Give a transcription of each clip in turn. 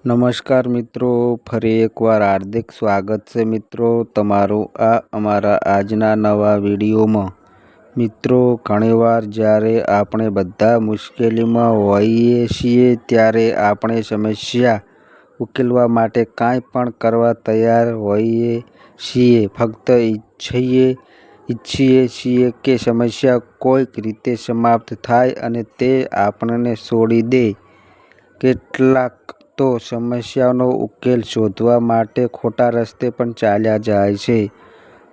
નમસ્કાર મિત્રો, ફરી એકવાર હાર્દિક સ્વાગત છે મિત્રો તમારું આ અમારા આજના નવા વિડીયોમાં. મિત્રો, ઘણીવાર જ્યારે આપણે બધા મુશ્કેલીમાં હોઈએ છીએ ત્યારે આપણે સમસ્યા ઉકેલવા માટે કાંઈ પણ કરવા તૈયાર હોઈએ છીએ. ફક્ત ઈચ્છીએ ઈચ્છીએ છીએ કે સમસ્યા કોઈક રીતે સમાપ્ત થાય અને તે આપણને છોડી દે. કેટલાક તો સમસ્યાનો ઉકેલ શોધવા માટે ખોટા રસ્તે પણ ચાલ્યા જાય છે.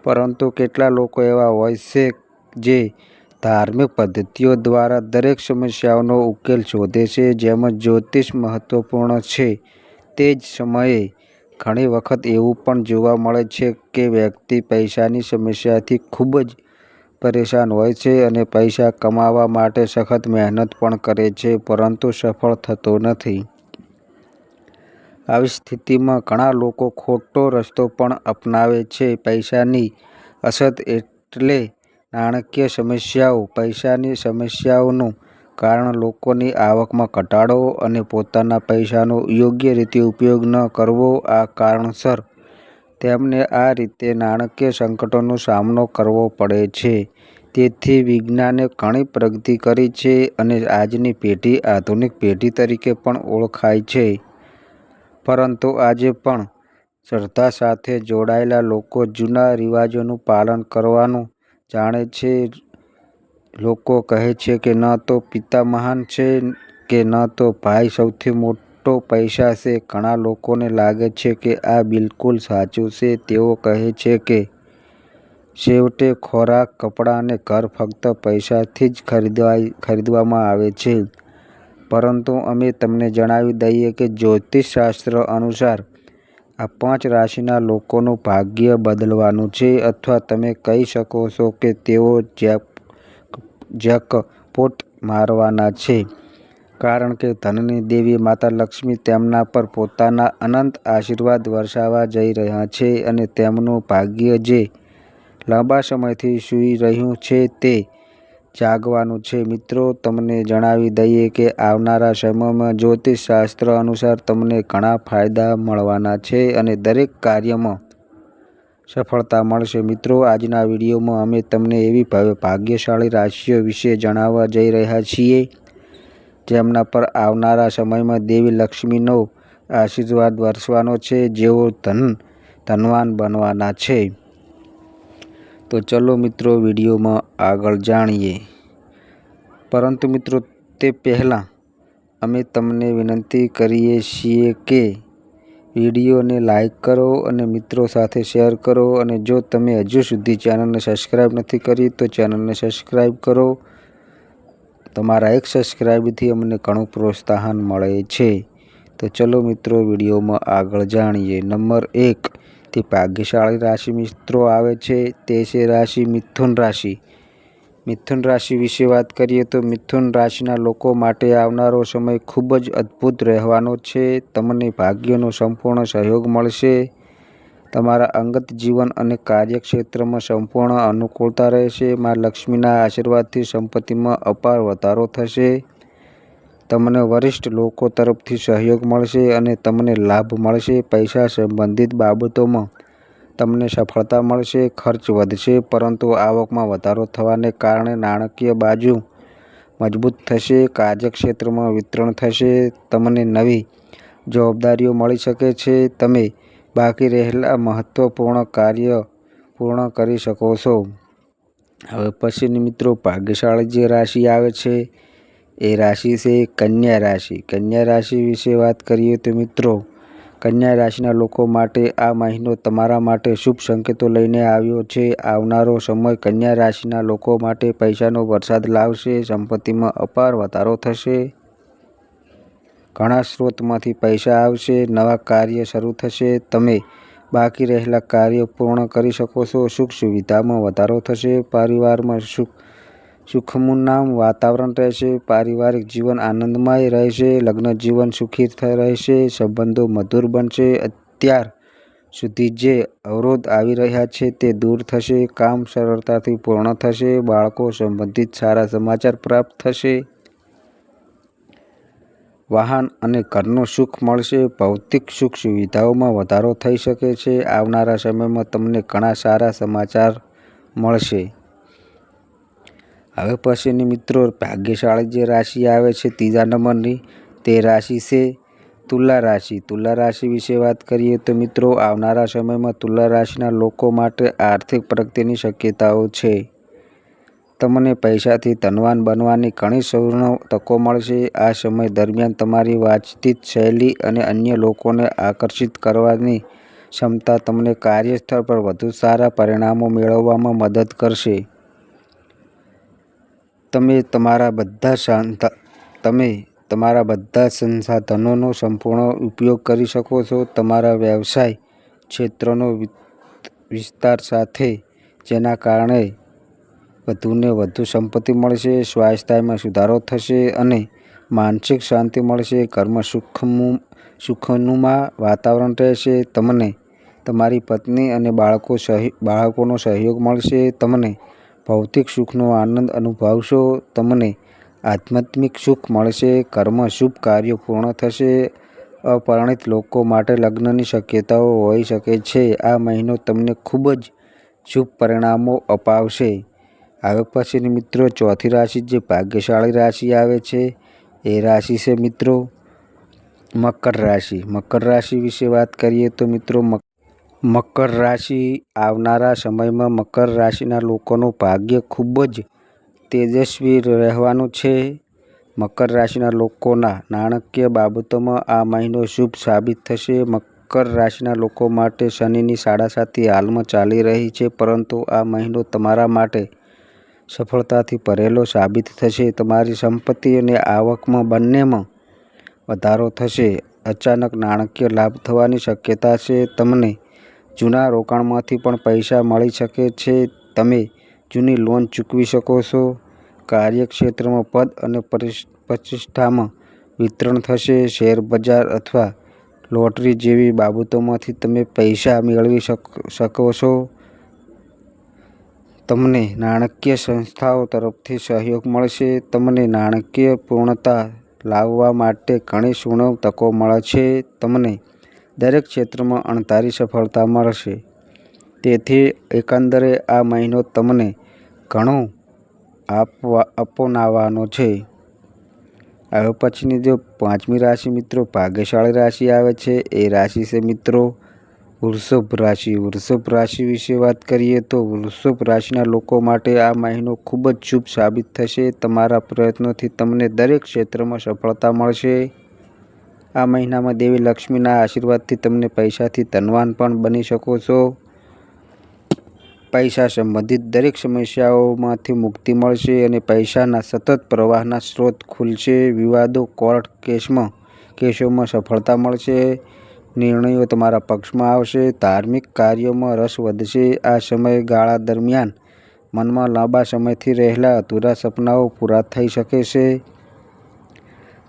પરંતુ કેટલા લોકો એવા હોય છે જે ધાર્મિક પદ્ધતિઓ દ્વારા દરેક સમસ્યાઓનો ઉકેલ શોધે છે જેમાં જ્યોતિષ મહત્વપૂર્ણ છે. તે જ સમયે ઘણી વખત એવું પણ જોવા મળે છે કે વ્યક્તિ પૈસાની સમસ્યાથી ખૂબ જ પરેશાન હોય છે અને પૈસા કમાવા માટે સખત મહેનત પણ કરે છે, પરંતુ સફળ થતો નથી. આવી સ્થિતિમાં ઘણા લોકો ખોટો રસ્તો પણ અપનાવે છે. પૈસાની અછત એટલે નાણાકીય સમસ્યાઓ. પૈસાની સમસ્યાઓનું કારણ લોકોની આવકમાં ઘટાડો અને પોતાના પૈસાનો યોગ્ય રીતે ઉપયોગ ન કરવો આ કારણસર તેમને આ રીતે નાણાકીય સંકટોનો સામનો કરવો પડે છે. તેથી વિજ્ઞાને ઘણી પ્રગતિ કરી છે અને આજની પેઢી આધુનિક પેઢી તરીકે પણ ઓળખાય છે. પરંતુ આજે પણ શ્રદ્ધા સાથે જોડાયેલા લોકો જૂના રિવાજોનું પાલન કરવાનું જાણે છે. લોકો કહે છે કે ન તો પિતા મહાન છે કે ન તો ભાઈ સૌથી મોટો પૈસા છે. ઘણા લોકોને લાગે છે કે આ બિલકુલ સાચું છે. તેઓ કહે છે કે છેવટે ખોરાક, કપડાં અને ઘર ફક્ત પૈસાથી જ ખરીદવાય, ખરીદવામાં આવે છે. પરંતુ અમે તમને જણાવી દઈએ કે જ્યોતિષ શાસ્ત્ર અનુસાર આ પાંચ રાશિના લોકોનું ભાગ્ય બદલવાનું છે અથવા તમે કહી શકો છો કે તેઓ જેકપોટ મારવાના છે. કારણ કે ધનની દેવી માતા લક્ષ્મી તેમના પર પોતાના અનંત આશીર્વાદ વરસાવવા જઈ રહ્યા છે અને તેમનું ભાગ્ય જે લાંબા સમયથી સૂઈ રહ્યું છે તે જાગવાનું છે. મિત્રો, તમને જણાવી દઈએ કે આવનારા સમયમાં જ્યોતિષ શાસ્ત્ર અનુસાર તમને ઘણા ફાયદા મળવાના છે અને દરેક કાર્યમાં સફળતા મળશે. મિત્રો, આજના વિડીયોમાં અમે તમને એવી ભાગ્યશાળી રાશિઓ વિશે જણાવવા જઈ રહ્યા છીએ, જેમના પર આવનારા સમયમાં દેવી લક્ષ્મીનો આશીર્વાદ વરસવાનો છે, જેઓ ધન, ધનવાન બનવાના છે. તો ચલો મિત્રો વિડીયોમાં આગળ જાણીએ. પરંતુ મિત્રો, તે પહેલાં અમે તમને વિનંતી કરીએ છીએ કે વિડીયોને લાઈક કરો અને મિત્રો સાથે શેર કરો. અને જો તમે હજુ સુધી ચેનલને સબસ્ક્રાઈબ નથી કરી, તો ચેનલને સબસ્ક્રાઈબ કરો. તમારા એક સબસ્ક્રાઈબથી અમને ઘણું પ્રોત્સાહન મળે છે. તો ચલો મિત્રો વિડીયોમાં આગળ જાણીએ. નંબર એક તે ભાગ્યશાળી રાશિ મિત્રો આવે છે તે છે રાશિ મિથુન રાશિ. મિથુન રાશિ વિશે વાત કરીએ તો મિથુન રાશિના લોકો માટે આવનારો સમય ખૂબ જ અદ્ભુત રહેવાનો છે. તમને ભાગ્યનો સંપૂર્ણ સહયોગ મળશે. તમારા અંગત જીવન અને કાર્યક્ષેત્રમાં સંપૂર્ણ અનુકૂળતા રહેશે. માં લક્ષ્મીના આશીર્વાદથી સંપત્તિમાં અપાર વધારો થશે. તમને વરિષ્ઠ લોકો તરફથી સહયોગ મળશે અને તમને લાભ મળશે પૈસા સંબંધિત બાબતોમાં. તમને સફળતા મળશે, ખર્ચ વધશે, પરંતુ આવકમાં વધારો થવાને કારણે નાણાકીય બાજુ મજબૂત થશે, કાર્યક્ષેત્રમાં વિસ્તરણ થશે, તમને નવી જવાબદારીઓ મળી શકે છે, તમે બાકી રહેલા મહત્વપૂર્ણ કાર્ય પૂર્ણ કરી શકો છો. હવે પછીની મિત્રો, ભાગ્યશાળી જે રાશિ આવે છે એ રાશિ છે કન્યા રાશિ. કન્યા રાશિ વિશે વાત કરીએ તો મિત્રો, કન્યા રાશિના લોકો માટે આ મહિનો તમારા માટે શુભ સંકેતો લઈને આવ્યો છે. આવનારો સમય કન્યા રાશિના લોકો માટે પૈસાનો વરસાદ લાવશે, સંપત્તિમાં અપાર વધારો થશે, ઘણા સ્ત્રોતમાંથી પૈસા આવશે, નવા કાર્ય શરૂ થશે, તમે બાકી રહેલા કાર્યો પૂર્ણ કરી શકો છો, સુખ સુવિધામાં વધારો થશે, પરિવારમાં સુખ સુખમુનામ વાતાવરણ રહેશે, પારિવારિક જીવન આનંદમય રહેશે, લગ્ન જીવન સુખી રહેશે, સંબંધો મધુર બનશે. અત્યાર સુધી જે અવરોધ આવી રહ્યા છે તે દૂર થશે, કામ સરળતાથી પૂર્ણ થશે, બાળકો સંબંધિત સારા સમાચાર પ્રાપ્ત થશે. વાહન અને ઘરનું સુખ મળશે, ભૌતિક સુખ સુવિધાઓમાં વધારો થઈ શકે છે. આવનારા સમયમાં તમને ઘણા સારા સમાચાર મળશે. હવે પછીની મિત્રો ભાગ્યશાળી જે રાશિ આવે છે, ત્રીજા નંબરની, તે રાશિ છે તુલા રાશિ. તુલા રાશિ વિશે વાત કરીએ તો મિત્રો, આવનારા સમયમાં તુલા રાશિના લોકો માટે આર્થિક પ્રગતિની શક્યતાઓ છે. તમને પૈસાથી ધનવાન બનવાની ઘણી સુવર્ણ તકો મળશે. આ સમય દરમિયાન તમારી વાતચીત શૈલી અને અન્ય લોકોને આકર્ષિત કરવાની ક્ષમતા તમને કાર્યસ્થળ પર વધુ સારા પરિણામો મેળવવામાં મદદ કરશે. તમે તમારા બધા તમે તમારા બધા સંસાધનોનો સંપૂર્ણ ઉપયોગ કરી શકો છો. તમારા વ્યવસાય ક્ષેત્રનો વિસ્તાર સાથે, જેના કારણે વધુને વધુ સંપત્તિ મળશે, સ્વાસ્થ્યમાં સુધારો થશે અને માનસિક શાંતિ મળશે. કર્મ સુખનું સુખનુંમાં વાતાવરણ રહેશે. તમને તમારી પત્ની અને બાળકો સહ, બાળકોનો સહયોગ મળશે. તમને ભૌતિક સુખનો આનંદ અનુભવશો, તમને આધ્યાત્મિક સુખ મળશે, કર્મ શુભ કાર્યો પૂર્ણ થશે. અપરિણિત લોકો માટે લગ્નની શક્યતાઓ હોઈ શકે છે. આ મહિનો તમને ખૂબ જ શુભ પરિણામો અપાવશે. હવે પછીની મિત્રો, ચોથી રાશિ જે ભાગ્યશાળી રાશિ આવે છે, એ રાશિ છે મિત્રો, મકર રાશિ. મકર રાશિ વિશે વાત કરીએ તો મિત્રો મકર રાશિ આવનારા સમયમાં મકર રાશિના લોકોનું ભાગ્ય ખૂબ જ તેજસ્વી રહેવાનું છે. મકર રાશિના લોકોના નાણાકીય બાબતોમાં આ મહિનો શુભ સાબિત થશે. મકર રાશિના લોકો માટે શનિની સાડાસાતી હાલમાં ચાલી રહી છે, પરંતુ આ મહિનો તમારા માટે સફળતાથી ભરેલો સાબિત થશે. તમારી સંપત્તિ અને આવકમાં બંનેમાં વધારો થશે. અચાનક નાણાકીય લાભ થવાની શક્યતા છે. તમને જૂના રોકાણમાંથી પણ પૈસા મળી શકે છે. તમે જૂની લોન ચૂકવી શકો છો. કાર્યક્ષેત્રમાં પદ અને પ્રતિષ્ઠામાં વિતરણ થશે. શેરબજાર અથવા લોટરી જેવી બાબતોમાંથી તમે પૈસા મેળવી શકો છો. તમને નાણાકીય સંસ્થાઓ તરફથી સહયોગ મળશે. તમને નાણાકીય પૂર્ણતા લાવવા માટે ઘણી સુવર્ણ તકો મળે છે. તમને દરેક ક્ષેત્રમાં અણધારી સફળતા મળશે તેથી એકંદરે આ મહિનો તમને ઘણું આપવા, અપનાવવાનો છે. હવે પછીની જો પાંચમી રાશિ મિત્રો ભાગ્યશાળી રાશિ આવે છે, એ રાશિ છે મિત્રો વૃષભ રાશિ. વૃષભ રાશિ વિશે વાત કરીએ તો વૃષભ રાશિના લોકો માટે આ મહિનો ખૂબ જ શુભ સાબિત થશે. તમારા પ્રયત્નોથી તમને દરેક ક્ષેત્રમાં સફળતા મળશે. આ મહિનામાં દેવી લક્ષ્મીના આશીર્વાદથી તમને પૈસાથી ધનવાન પણ બની શકો છો. પૈસા સંબંધિત દરેક સમસ્યાઓમાંથી મુક્તિ મળશે અને પૈસાના સતત પ્રવાહના સ્ત્રોત ખુલશે. વિવાદો, કોર્ટ કેસમાં, કેસોમાં સફળતા મળશે. નિર્ણયો તમારા પક્ષમાં આવશે. ધાર્મિક કાર્યોમાં રસ વધશે. આ સમયગાળા દરમિયાન મનમાં લાંબા સમયથી રહેલા અધૂરા સપનાઓ પૂરા થઈ શકે છે.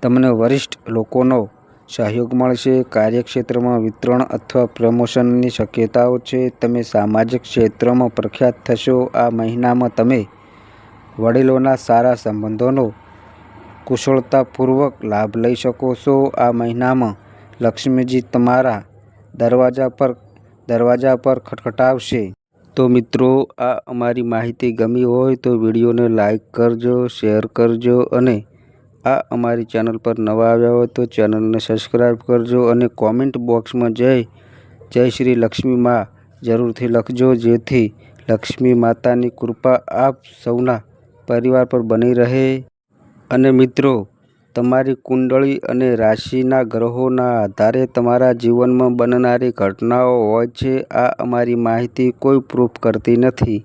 તમને વરિષ્ઠ લોકોનો સહયોગ મળશે, કાર્યક્ષેત્રમાં વિતરણ અથવા પ્રમોશનની શક્યતાઓ છે, તમે સામાજિક ક્ષેત્રમાં પ્રખ્યાત થશો, આ મહિનામાં તમે વડીલોના સારા સંબંધોનો કુશળતાપૂર્વક લાભ લઈ શકો છો. આ મહિનામાં લક્ષ્મીજી તમારા દરવાજા પર દરવાજા પર ખટખટાવશે. તો મિત્રો, આ અમારી માહિતી ગમી હોય તો વિડીયોને લાઈક કરજો, શેર કરજો અને આ અમારી ચેનલ પર નવા આવ્યા હોય તો ચેનલને સબસ્ક્રાઈબ કરજો અને કોમેન્ટ બોક્સમાં જય જય શ્રી લક્ષ્મી માં. જરૂરથી લખજો, જેથી લક્ષ્મી માતાની કૃપા આપ સૌના પરિવાર પર બની રહે. અને મિત્રો, તમારી કુંડળી અને રાશિના ગ્રહોના આધારે તમારા જીવનમાં બનનારી ઘટનાઓ હોય છે, આ અમારી માહિતી કોઈ પ્રૂફ કરતી નથી.